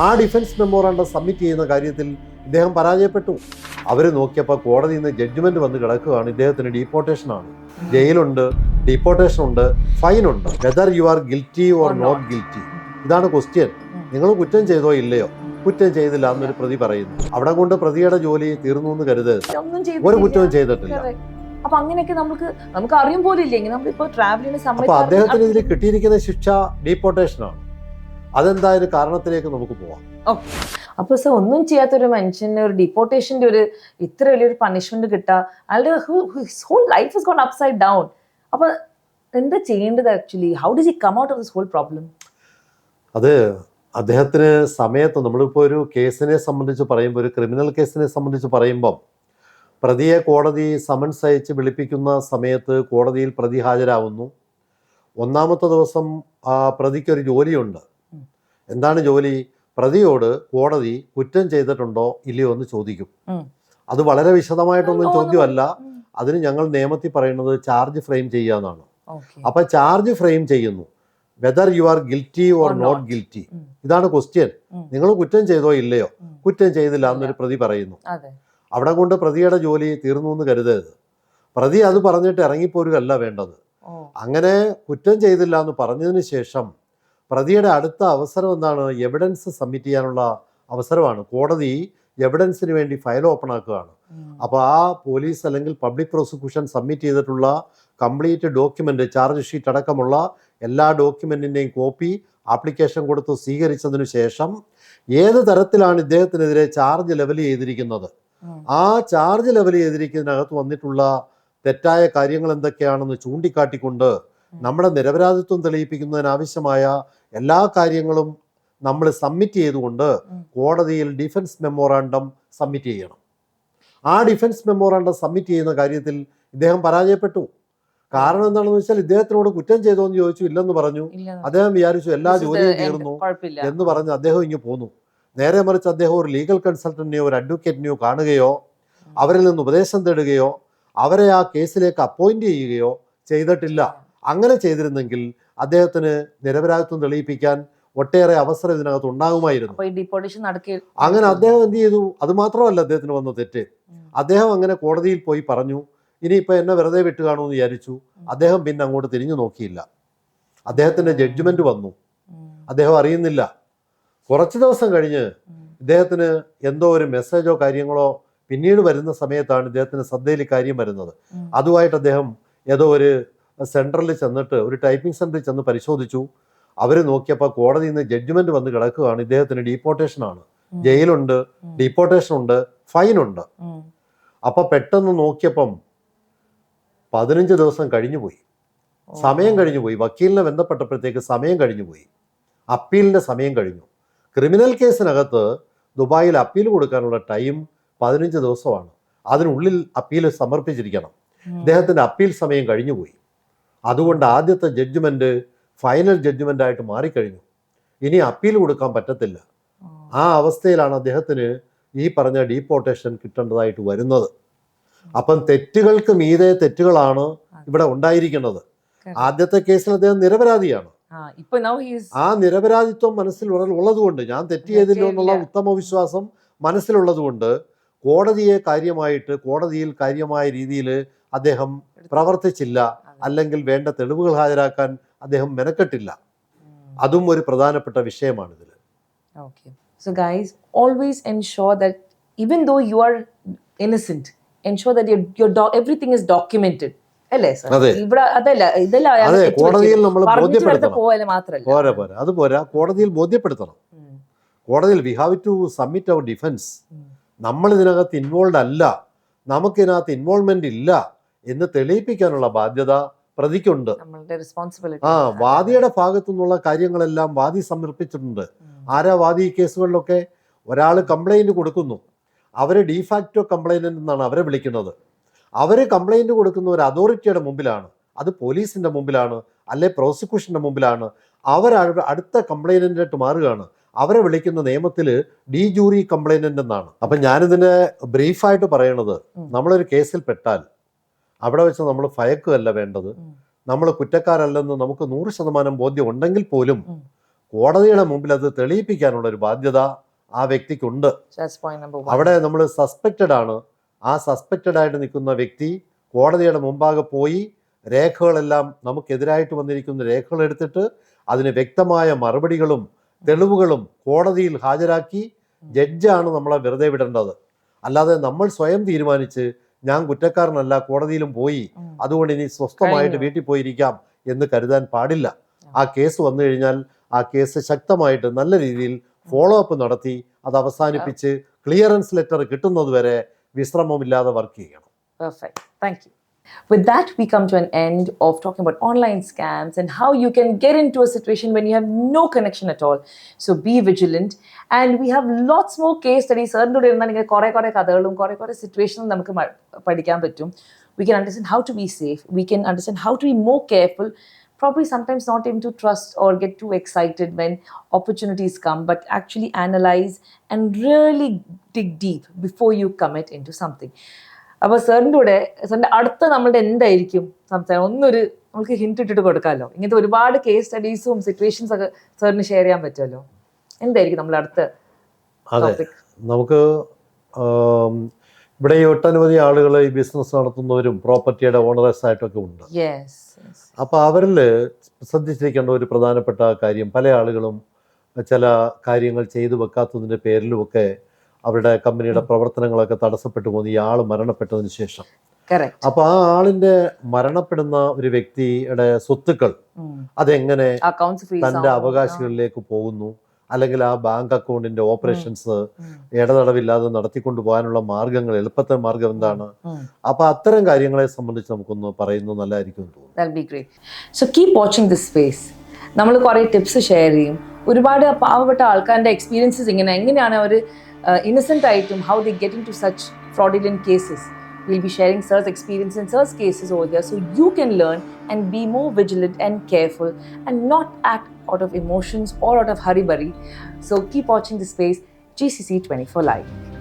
ആ defence memorandum submit ചെയ്യുന്ന കാര്യത്തിൽ ഇദ്ദേഹം പരാജയപ്പെട്ടു. അവർ നോക്കിയപ്പോൾ കോടതിയിൽ നിന്ന് ജഡ്ജ്മെന്റ് വന്ന് കിടക്കുകയാണ്. ഇദ്ദേഹത്തിന് ഡീപ്പോർട്ടേഷനാണ് ജയിലുണ്ട് ഡീപ്പോർട്ടേഷൻ ഉണ്ട് ഫൈൻ ഉണ്ട്. Whether you are guilty or not. Guilty ഇതാണ് ക്വസ്റ്റ്യൻ നിങ്ങൾ കുറ്റം ചെയ്തോ ഇല്ലയോ? കുറ്റം ചെയ്തില്ല എന്നൊരു പ്രതി പറയുന്നു. അവിടെ കൊണ്ട് പ്രതിയുടെ ജോലി തീർന്നു എന്ന് കരുതരുത്. ഒരു കുറ്റവും ചെയ്തിട്ടില്ല. അപ്പൊ അങ്ങനെയൊക്കെ നമുക്ക് നമുക്ക് അറിയും പോലും ഇല്ലെങ്കിൽ നമ്മളിപ്പോ ട്രാവൽ ചെയ്യുന്ന സമയത്ത് അദ്ദേഹത്തിന് ഇതിൽ കിട്ടിയിരിക്കുന്ന ശിക്ഷ ഡീപ്പോർട്ടേഷൻ ആണ്. അതെന്തായാലും കാരണത്തിലേക്ക് നമുക്ക് പോവാം. അപ്പൊ സർ ഒന്നും ചെയ്യാത്ത ഒരു മനുഷ്യന് ഒരു ഡിപ്പോർട്ടേഷന്റെ ഒരു ഇത്ര വലിയൊരു പണിഷ്മെന്റ് കിട്ടുക അയാളുടെ whole life is gone upside down അപ്പൊ എന്താ ചെയ്യേണ്ടത് actually how does he come out of this whole problem അത് അദ്ദേഹത്തിന് സമയത്ത് നമ്മളിപ്പോൾ ഒരു കേസിനെ സംബന്ധിച്ച് പറയുമ്പോൾ ഒരു ക്രിമിനൽ കേസിനെ സംബന്ധിച്ച് പറയുമ്പം പ്രതിയെ കോടതി സമൻസ് അയച്ച് വിളിപ്പിക്കുന്ന സമയത്ത് കോടതിയിൽ പ്രതി ഹാജരാവുന്നു. ഒന്നാമത്തെ ദിവസം ആ പ്രതിക്കൊരു ജോലിയുണ്ട്. എന്താണ് ജോലി? പ്രതിയോട് കോടതി കുറ്റം ചെയ്തിട്ടുണ്ടോ ഇല്ലയോ എന്ന് ചോദിക്കും. അത് വളരെ വിശദമായിട്ടൊന്നും ചോദ്യമല്ല. അതിന് ഞങ്ങൾ നിയമത്തിൽ പറയുന്നത് ചാർജ് ഫ്രെയിം ചെയ്യുക എന്നാണ്. അപ്പൊ ചാർജ് ഫ്രെയിം ചെയ്യുന്നു. Whether you are guilty or not guilty ഇതാണ് ക്വസ്റ്റ്യൻ. നിങ്ങൾ കുറ്റം ചെയ്തോ ഇല്ലയോ? കുറ്റം ചെയ്തില്ല എന്നൊരു പ്രതി പറയുന്നു. അവിടെ കൊണ്ട് പ്രതിയുടെ ജോലി തീർന്നു എന്ന് കരുതരുത്. പ്രതി അത് പറഞ്ഞിട്ട് ഇറങ്ങിപ്പോരുകയല്ല വേണ്ടത്. അങ്ങനെ കുറ്റം ചെയ്തില്ല എന്ന് പറഞ്ഞതിന് ശേഷം പ്രതിയുടെ അടുത്ത അവസരം എന്താണ്? എവിഡൻസ് സബ്മിറ്റ് ചെയ്യാനുള്ള അവസരമാണ്. കോടതി എവിഡൻസിന് വേണ്ടി ഫയൽ ഓപ്പൺ ആക്കുകയാണ്. അപ്പോൾ ആ പോലീസ് അല്ലെങ്കിൽ പബ്ലിക് പ്രോസിക്യൂഷൻ സബ്മിറ്റ് ചെയ്തിട്ടുള്ള കംപ്ലീറ്റ് ഡോക്യുമെന്റ് ചാർജ് ഷീറ്റ് അടക്കമുള്ള എല്ലാ ഡോക്യുമെന്റിന്റെയും കോപ്പി ആപ്ലിക്കേഷൻ കൊടുത്ത് സ്വീകരിച്ചതിനു ശേഷം ഏത് തരത്തിലാണ് ഇദ്ദേഹത്തിനെതിരെ ചാർജ് ലെവൽ ചെയ്തിരിക്കുന്നത്? ആ ചാർജ് ലെവൽ ചെയ്തിരിക്കുന്നതിനകത്ത് വന്നിട്ടുള്ള തെറ്റായ കാര്യങ്ങൾ എന്തൊക്കെയാണെന്ന് ചൂണ്ടിക്കാട്ടിക്കൊണ്ട് നമ്മുടെ നിരപരാധിത്വം തെളിയിപ്പിക്കുന്നതിനാവശ്യമായ എല്ലാ കാര്യങ്ങളും നമ്മൾ സബ്മിറ്റ് ചെയ്തുകൊണ്ട് കോടതിയിൽ ഡിഫൻസ് മെമ്മോറാണ്ടം സബ്മിറ്റ് ചെയ്യണം. ആ ഡിഫൻസ് മെമ്മോറാണ്ടം സബ്മിറ്റ് ചെയ്യുന്ന കാര്യത്തിൽ ഇദ്ദേഹം പരാജയപ്പെട്ടു. കാരണം എന്താണെന്ന് വെച്ചാൽ ഇദ്ദേഹത്തിനോട് കുറ്റം ചെയ്തോ എന്ന് ചോദിച്ചു ഇല്ലെന്ന് പറഞ്ഞു. അദ്ദേഹം വിചാരിച്ചു എല്ലാ ജോലിയും തീർന്നു എന്ന് പറഞ്ഞ് അദ്ദേഹം ഇങ്ങ് പോന്നു. നേരെ മറിച്ച് അദ്ദേഹം ഒരു ലീഗൽ കൺസൾട്ടന്റിനെയോ ഒരു അഡ്വക്കേറ്റിനെയോ കാണുകയോ അവരിൽ നിന്ന് ഉപദേശം തേടുകയോ അവരെ ആ കേസിലേക്ക് അപ്പോയിന്റ് ചെയ്യുകയോ ചെയ്തിട്ടില്ല. അങ്ങനെ ചെയ്തിരുന്നെങ്കിൽ അദ്ദേഹത്തിന് നിരപരാധിത്വം തെളിയിപ്പിക്കാൻ ഒട്ടേറെ അവസരം ഇതിനകത്ത് ഉണ്ടാകുമായിരുന്നു. അങ്ങനെ അദ്ദേഹം എന്ത് ചെയ്തു? അത് മാത്രമല്ല അദ്ദേഹത്തിന് വന്ന തെറ്റ്. അദ്ദേഹം അങ്ങനെ കോടതിയിൽ പോയി പറഞ്ഞു ഇനിയിപ്പോൾ എന്നെ വെറുതെ വിട്ടു കാണുമെന്ന് വിചാരിച്ചു. അദ്ദേഹം പിന്നെ അങ്ങോട്ട് തിരിഞ്ഞു നോക്കിയില്ല. അദ്ദേഹത്തിന്റെ ജഡ്ജ്മെന്റ് വന്നു. അദ്ദേഹം അറിയുന്നില്ല. കുറച്ച് ദിവസം കഴിഞ്ഞ്. ഇദ്ദേഹത്തിന് എന്തോ ഒരു മെസ്സേജോ കാര്യങ്ങളോ പിന്നീട് വരുന്ന സമയത്താണ് ഇദ്ദേഹത്തിന് ശ്രദ്ധയിൽ കാര്യം വരുന്നത്. അതുമായിട്ട് അദ്ദേഹം ഏതോ ഒരു സെന്ററിൽ ചെന്നിട്ട് ഒരു ടൈപ്പിംഗ് സെന്ററിൽ ചെന്ന് പരിശോധിച്ചു. അവർ നോക്കിയപ്പോൾ കോടതിയിൽ നിന്ന് ജഡ്ജ്മെന്റ് വന്ന് കിടക്കുകയാണ്. ഇദ്ദേഹത്തിന് ഡീപ്പോർട്ടേഷൻ ആണ്. ജയിലുണ്ട്. ഡീപ്പോർട്ടേഷൻ ഉണ്ട് ഫൈനുണ്ട് ഉണ്ട്. ഉം. അപ്പൊ പെട്ടെന്ന് നോക്കിയപ്പം പതിനഞ്ച് ദിവസം കഴിഞ്ഞു പോയി. സമയം കഴിഞ്ഞു പോയി. വക്കീലിനെ ബന്ധപ്പെട്ടപ്പോഴത്തേക്ക് സമയം കഴിഞ്ഞു പോയി. അപ്പീലിന്റെ സമയം കഴിഞ്ഞു. ക്രിമിനൽ കേസിനകത്ത് ദുബായിൽ അപ്പീൽ കൊടുക്കാനുള്ള ടൈം പതിനഞ്ച് ദിവസമാണ്. അതിനുള്ളിൽ അപ്പീൽ സമർപ്പിച്ചിരിക്കണം. ഉം. ഇദ്ദേഹത്തിന്റെ അപ്പീൽ സമയം കഴിഞ്ഞു പോയി. അതുകൊണ്ട് ആദ്യത്തെ ജഡ്ജ്മെന്റ് ഫൈനൽ ജഡ്ജ്മെന്റ് ആയിട്ട് മാറിക്കഴിഞ്ഞു. ഇനി അപ്പീൽ കൊടുക്കാൻ പറ്റത്തില്ല. ആ അവസ്ഥയിലാണ് അദ്ദേഹത്തിന് ഈ പറഞ്ഞ ഡീപ്പോർട്ടേഷൻ കിട്ടേണ്ടതായിട്ട് വരുന്നത്. അപ്പം തെറ്റുകൾക്ക് മീതെ തെറ്റുകളാണ് ഇവിടെ ഉണ്ടായിരിക്കുന്നത്. ആദ്യത്തെ കേസിൽ അദ്ദേഹം നിരപരാധിയാണ്. ആ, നിരപരാധിത്വം മനസ്സിൽ ഉള്ള- ഉള്ളതുകൊണ്ട് ഞാൻ തെറ്റ് ചെയ്തില്ലോ. എന്നുള്ള. ഉത്തമ വിശ്വാസം മനസ്സിലുള്ളതുകൊണ്ട് കോടതിയെ കാര്യമായിട്ട് കോടതിയിൽ കാര്യമായ രീതിയിൽ അദ്ദേഹം പ്രവർത്തിച്ചില്ല. അല്ലെങ്കിൽ വേണ്ട തെളിവുകൾ ഹാജരാക്കാൻ അദ്ദേഹം മെനക്കെട്ടില്ല. അതും ഒരു പ്രധാനപ്പെട്ട വിഷയമാണ് ഇതിൽ Okay. So guys always ensure that even though you are innocent, ensure that your everything is documented. അല്ലേ ഇവിടെ അതല്ല ഇതല്ല കോടതിയിൽ നമ്മൾ ബോധ്യപ്പെടുത്തണം. മാത്രമല്ല പോരാ പോരാ. അത് പോരാ. കോടതിയിൽ ബോധ്യപ്പെടുത്തണം. കോടതിയിൽ we have to submit our defence നമ്മൾ ഇതിനകത്ത് ഇൻവോൾവ് അല്ല. നമുക്കിതിനകത്ത് ഇൻവോൾവ്മെന്റ് ഇല്ല. എന്ന് തെളിയിപ്പിക്കാനുള്ള ബാധ്യത പ്രതിക്കുണ്ട്. ആ വാദിയുടെ ഭാഗത്തു നിന്നുള്ള കാര്യങ്ങളെല്ലാം വാദി സമർപ്പിച്ചിട്ടുണ്ട്. ആരാ വാദി ഈ കേസുകളിലൊക്കെ? ഒരാൾ കംപ്ലൈന്റ് കൊടുക്കുന്നു. അവർ ഡിഫാക്റ്റോ കംപ്ലൈനന്റ് എന്നാണ് അവരെ വിളിക്കുന്നത്. അവർ കംപ്ലൈന്റ് കൊടുക്കുന്ന ഒരു അതോറിറ്റിയുടെ മുമ്പിലാണ്. അത് പോലീസിന്റെ മുമ്പിലാണ് അല്ലെ പ്രോസിക്യൂഷന്റെ മുമ്പിലാണ്. അവർ അടുത്ത കംപ്ലൈനന്റായിട്ട് മാറുകയാണ്. അവരെ വിളിക്കുന്ന നിയമത്തിൽ ഡി ജൂറി കംപ്ലൈനന്റ് എന്നാണ്. അപ്പം ഞാനിതിനെ ബ്രീഫായിട്ട് പറയണത്. നമ്മളൊരു കേസിൽ പെട്ടാൽ അവിടെ വെച്ച് നമ്മൾ ഭയക്കുകയല്ല വേണ്ടത്. നമ്മൾ കുറ്റക്കാരല്ലെന്ന് നമുക്ക് നൂറ് ശതമാനം ബോധ്യം ഉണ്ടെങ്കിൽ പോലും കോടതിയുടെ മുമ്പിൽ അത് തെളിയിപ്പിക്കാനുള്ള ഒരു ബാധ്യത ആ വ്യക്തിക്കുണ്ട്. അവിടെ നമ്മൾ സസ്പെക്റ്റഡ് ആണ്. ആ സസ്പെക്റ്റഡ് ആയിട്ട് നിൽക്കുന്ന വ്യക്തി കോടതിയുടെ മുമ്പാകെ പോയി രേഖകളെല്ലാം നമുക്കെതിരായിട്ട് വന്നിരിക്കുന്ന രേഖകൾ എടുത്തിട്ട് അതിന് വ്യക്തമായ മറുപടികളും തെളിവുകളും കോടതിയിൽ ഹാജരാക്കി ജഡ്ജാണ് നമ്മളെ വെറുതെ വിടേണ്ടത്. അല്ലാതെ നമ്മൾ സ്വയം തീരുമാനിച്ച് ഞാൻ കുറ്റക്കാരനല്ല കോടതിയിലും പോയി. അതുകൊണ്ട് ഇനി സ്വസ്ഥമായിട്ട് വീട്ടിൽ പോയിരിക്കാം എന്ന് കരുതാൻ പാടില്ല. ആ കേസ് വന്നു കഴിഞ്ഞാൽ ആ കേസ് ശക്തമായിട്ട് നല്ല രീതിയിൽ ഫോളോ അപ്പ് നടത്തി അത് അവസാനിപ്പിച്ച് ക്ലിയറൻസ് ലെറ്റർ കിട്ടുന്നത് വരെ വിശ്രമമില്ലാതെ വർക്ക് ചെയ്യണം. Thank you. With that, we come to an end of talking about online scams and how you can get into a situation when you have no connection at all. So be vigilant. And we have lots more case studies. സാറിൻ്റെ കൂടെ ഇരുന്നാൽ ഇങ്ങനെ കുറേ കുറേ കഥകളും കുറേ കുറേ സിറ്റുവേഷനും നമുക്ക് മ- പഠിക്കാൻ പറ്റും we can understand how to be safe. We can understand how to be more careful. Probably sometimes not even to trust or get too excited when opportunities come, but actually analyze and really dig deep before you commit into something. അപ്പൊ സാറിന്റെ കൂടെ സാറിന്റെ അടുത്ത നമ്മളുടെ എന്തായിരിക്കും സംസാരം? ഒന്നൊരു നമുക്ക് ഹിന്റ് ഇട്ടിട്ട് കൊടുക്കാമല്ലോ. ഇങ്ങനത്തെ ഒരുപാട് കേസ് സ്റ്റഡീസും സിറ്റുവേഷൻസ് ഒക്കെ സാറിന് ഷെയർ ചെയ്യാൻ പറ്റുമല്ലോ. എന്തായിരിക്കും നമ്മൾ അടുത്ത നമുക്ക് ഇവിടെ ഈ ഒട്ടനവധി ആളുകൾ ഈ ബിസിനസ് നടത്തുന്നവരും പ്രോപ്പർട്ടിയുടെ ഓണറേഴ്സ് ആയിട്ടൊക്കെ ഉണ്ട്. അപ്പോൾ അവരിൽ ശ്രദ്ധിച്ചിരിക്കേണ്ട ഒരു പ്രധാനപ്പെട്ട കാര്യം പല ആളുകളും ചില കാര്യങ്ങൾ ചെയ്തു വെക്കാത്തതിന്റെ പേരിലുമൊക്കെ അവരുടെ കമ്പനിയുടെ പ്രവർത്തനങ്ങളൊക്കെ തടസ്സപ്പെട്ടു പോകുന്നു. ഈ ആൾ മരണപ്പെട്ടതിന് ശേഷം. അപ്പൊ ആ ആളിന്റെ മരണപ്പെടുന്ന ഒരു വ്യക്തിയുടെ സ്വത്തുക്കൾ അതെങ്ങനെ തന്റെ അവകാശികളിലേക്ക് പോകുന്നു? അല്ലെങ്കിൽ ആ ബാങ്ക് അക്കൗണ്ടിന്റെ ഓപ്പറേഷൻസ് ഇടതടവില്ലാതെ നടത്തിക്കൊണ്ടു പോകാനുള്ള മാർഗങ്ങൾ എളുപ്പത്തെ മാർഗം എന്താണ്? അപ്പൊ അത്തരം കാര്യങ്ങളെ സംബന്ധിച്ച് നമുക്കൊന്ന് പറയുന്നത് നല്ലതായിരിക്കും തോന്നുന്നു. So keep watching this space നമ്മൾ കുറേ ടിപ്സ് ഷെയർ ചെയ്യും. ഒരുപാട് പാവപ്പെട്ട ആൾക്കാരുടെ എക്സ്പീരിയൻസസ് ഇങ്ങനെ എങ്ങനെയാണ് അവർ uh, innocent item, how they get into such fraudulent cases. We'll be sharing Sir's experience in Sir's cases over there so you can learn and be more vigilant and careful and not act out of emotions or out of hurry-burry. So keep watching this space, GCC 24 Live.